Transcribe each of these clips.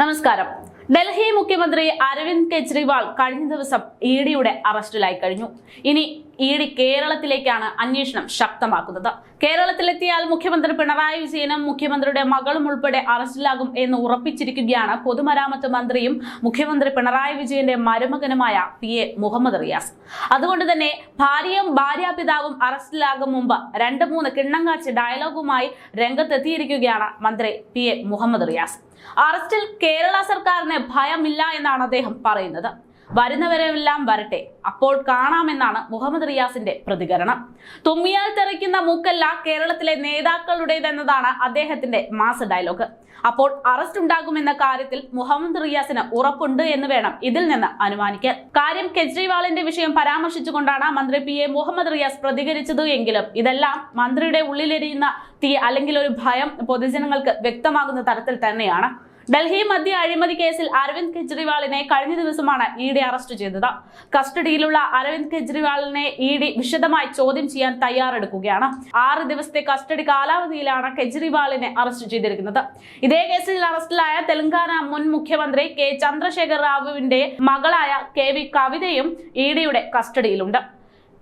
നമസ്കാരം. ഡൽഹി മുഖ്യമന്ത്രി അരവിന്ദ് കെജ്രിവാൾ കഴിഞ്ഞ ദിവസം ഇ ഡിയുടെ അറസ്റ്റിലായി കഴിഞ്ഞു. ഇനി ഇ കേരളത്തിലേക്കാണ് അന്വേഷണം ശക്തമാക്കുന്നത്. കേരളത്തിലെത്തിയാൽ മുഖ്യമന്ത്രി പിണറായി വിജയനും മുഖ്യമന്ത്രിയുടെ മകളും ഉൾപ്പെടെ അറസ്റ്റിലാകും എന്ന് ഉറപ്പിച്ചിരിക്കുകയാണ് പൊതുമരാമത്ത് മന്ത്രിയും മുഖ്യമന്ത്രി പിണറായി വിജയന്റെ മരുമകനുമായ പി എ മുഹമ്മദ് റിയാസ്. അതുകൊണ്ട് തന്നെ ഭാര്യയും ഭാര്യാപിതാവും അറസ്റ്റിലാകും മുമ്പ് രണ്ട് മൂന്ന് കിണ്ണങ്കാച്ച് ഡയലോഗുമായി രംഗത്തെത്തിയിരിക്കുകയാണ് മന്ത്രി പി എ മുഹമ്മദ് റിയാസ്. അറസ്റ്റിൽ കേരള സർക്കാരിന് ഭയമില്ല എന്നാണ് അദ്ദേഹം പറയുന്നത്. വരുന്നവരെല്ലാം വരട്ടെ. അപ്പോൾ കാണാമെന്നാണ് മുഹമ്മദ് റിയാസിന്റെ പ്രതികരണം. തുമ്മിയാൽ തെറിക്കുന്ന മൂക്കല്ല കേരളത്തിലെ നേതാക്കളുടേതെന്നതാണ് അദ്ദേഹത്തിന്റെ മാസ് ഡയലോഗ്. അപ്പോൾ അറസ്റ്റ് ഉണ്ടാകുമെന്ന കാര്യത്തിൽ മുഹമ്മദ് റിയാസിന് ഉറപ്പുണ്ട് എന്ന് വേണം ഇതിൽ നിന്ന് അനുമാനിക്കാൻ. കാര്യം കെജ്രിവാളിന്റെ വിഷയം പരാമർശിച്ചുകൊണ്ടാണ് മന്ത്രി പി എ മുഹമ്മദ് റിയാസ് പ്രതികരിച്ചത് എങ്കിലും ഇതെല്ലാം മന്ത്രിയുടെ ഉള്ളിലെരിയുന്ന തീ അല്ലെങ്കിൽ ഒരു ഭയം പൊതുജനങ്ങൾക്ക് വ്യക്തമാകുന്ന തരത്തിൽ തന്നെയാണ്. ഡൽഹി മദ്യ അഴിമതി കേസിൽ അരവിന്ദ് കെജ്രിവാളിനെ കഴിഞ്ഞ ദിവസമാണ് ഇ ഡി അറസ്റ്റ് ചെയ്തത്. കസ്റ്റഡിയിലുള്ള അരവിന്ദ് കെജ്രിവാളിനെ ഇ ഡി വിശദമായി ചോദ്യം ചെയ്യാൻ തയ്യാറെടുക്കുകയാണ്. ആറ് ദിവസത്തെ കസ്റ്റഡി കാലാവധിയിലാണ് കെജ്രിവാളിനെ അറസ്റ്റ് ചെയ്തിരിക്കുന്നത്. ഇതേ കേസിൽ അറസ്റ്റിലായ തെലങ്കാന മുൻ മുഖ്യമന്ത്രി കെ ചന്ദ്രശേഖർ റാവുവിന്റെ മകളായ കെ വി കവിതയും ഇ ഡിയുടെ കസ്റ്റഡിയിലുണ്ട്.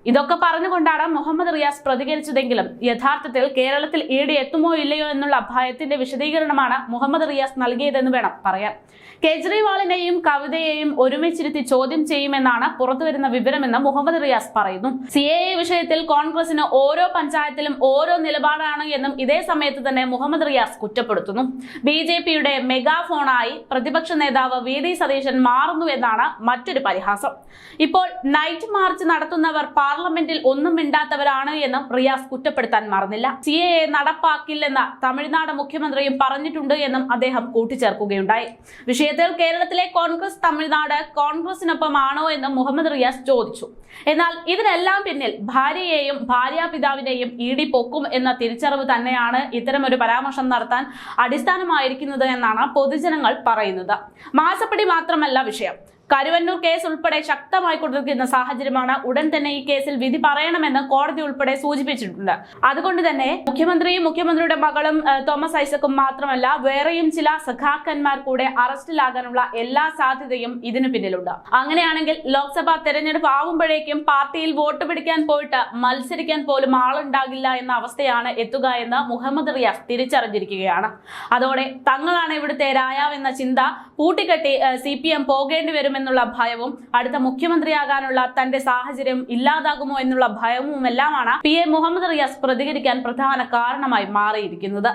ഇതൊക്കെ പറഞ്ഞുകൊണ്ടാണ് മുഹമ്മദ് റിയാസ് പ്രതികരിച്ചതെങ്കിലും യഥാർത്ഥത്തിൽ കേരളത്തിൽ ഡി എത്തുമോ ഇല്ലയോ എന്നുള്ള ഭയത്തിന്റെ വിശദീകരണമാണ് മുഹമ്മദ് റിയാസ് നൽകിയതെന്ന് വേണം പറയാൻ. കേജ്രിവാളിനെയും കവിതയെയും ഒരുമിച്ചിരുത്തി ചോദ്യം ചെയ്യുമെന്നാണ് പുറത്തുവരുന്ന വിവരമെന്ന് മുഹമ്മദ് റിയാസ് പറയുന്നു. സി എ വിഷയത്തിൽ കോൺഗ്രസിന് ഓരോ പഞ്ചായത്തിലും ഓരോ നിലപാടാണ് എന്നും ഇതേ സമയത്ത് തന്നെ മുഹമ്മദ് റിയാസ് കുറ്റപ്പെടുത്തുന്നു. ബി ജെ പിയുടെ മെഗാഫോണായി പ്രതിപക്ഷ നേതാവ് വി ഡി സതീശൻ മാറുന്നു എന്നാണ് മറ്റൊരു പരിഹാസം. ഇപ്പോൾ നൈറ്റ് മാർച്ച് നടത്തുന്നവർ പാർലമെന്റിൽ ഒന്നും മിണ്ടാത്തവരാണ് എന്നും റിയാസ് കുറ്റപ്പെടുത്താൻ മറന്നില്ല. സി എ നടപ്പാക്കില്ലെന്ന് തമിഴ്നാട് മുഖ്യമന്ത്രിയും പറഞ്ഞിട്ടുണ്ട് എന്നും അദ്ദേഹം കൂട്ടിച്ചേർക്കുകയുണ്ടായി. വിഷയത്തിൽ കേരളത്തിലെ കോൺഗ്രസ് തമിഴ്നാട് കോൺഗ്രസിനൊപ്പമാണോ എന്ന് മുഹമ്മദ് റിയാസ് ചോദിച്ചു. എന്നാൽ ഇതിനെല്ലാം പിന്നിൽ ഭാര്യയെയും ഭാര്യാപിതാവിനെയും ഇ ഡി പൊക്കും എന്ന തിരിച്ചറിവ് തന്നെയാണ് ഇത്തരമൊരു പരാമർശം നടത്താൻ അടിസ്ഥാനമായിരിക്കുന്നത് എന്നാണ് പൊതുജനങ്ങൾ പറയുന്നത്. മാസപ്പടി മാത്രമല്ല വിഷയം. കരുവന്നൂർ കേസ് ഉൾപ്പെടെ ശക്തമായി കൊണ്ടിരിക്കുന്ന സാഹചര്യമാണ് ഉടൻ തന്നെ ഈ കേസിൽ വിധി പറയണമെന്ന് കോടതി ഉൾപ്പെടെ സൂചിപ്പിച്ചിട്ടുണ്ട്. അതുകൊണ്ട് തന്നെ മുഖ്യമന്ത്രിയും മുഖ്യമന്ത്രിയുടെ മകളും തോമസ് ഐസക്കും മാത്രമല്ല വേറെയും ചില സഖാക്കന്മാർ കൂടെ അറസ്റ്റിലാകാനുള്ള എല്ലാ സാധ്യതയും ഇതിനു പിന്നിലുണ്ട്. അങ്ങനെയാണെങ്കിൽ ലോക്സഭാ തെരഞ്ഞെടുപ്പ് ആവുമ്പോഴേക്കും പാർട്ടിയിൽ വോട്ട് പിടിക്കാൻ പോയിട്ട് മത്സരിക്കാൻ പോലും ആളുണ്ടാകില്ല എന്ന അവസ്ഥയാണ് എത്തുക എന്ന് മുഹമ്മദ് റിയാസ് തിരിച്ചറിഞ്ഞിരിക്കുകയാണ്. അതോടെ തങ്ങളാണ് ഇവിടുത്തെ രായാവെന്ന ചിന്ത പൂട്ടിക്കെട്ടി സി പി എം പോകേണ്ടി വരുമെന്നുള്ള ഭയവും അടുത്ത മുഖ്യമന്ത്രിയാകാനുള്ള തന്റെ സാഹചര്യം ഇല്ലാതാകുമോ എന്നുള്ള ഭയവും എല്ലാമാണ് പി എ മുഹമ്മദ് റിയാസ് പ്രതികരിക്കാൻ പ്രധാന കാരണമായി മാറിയിരിക്കുന്നത്.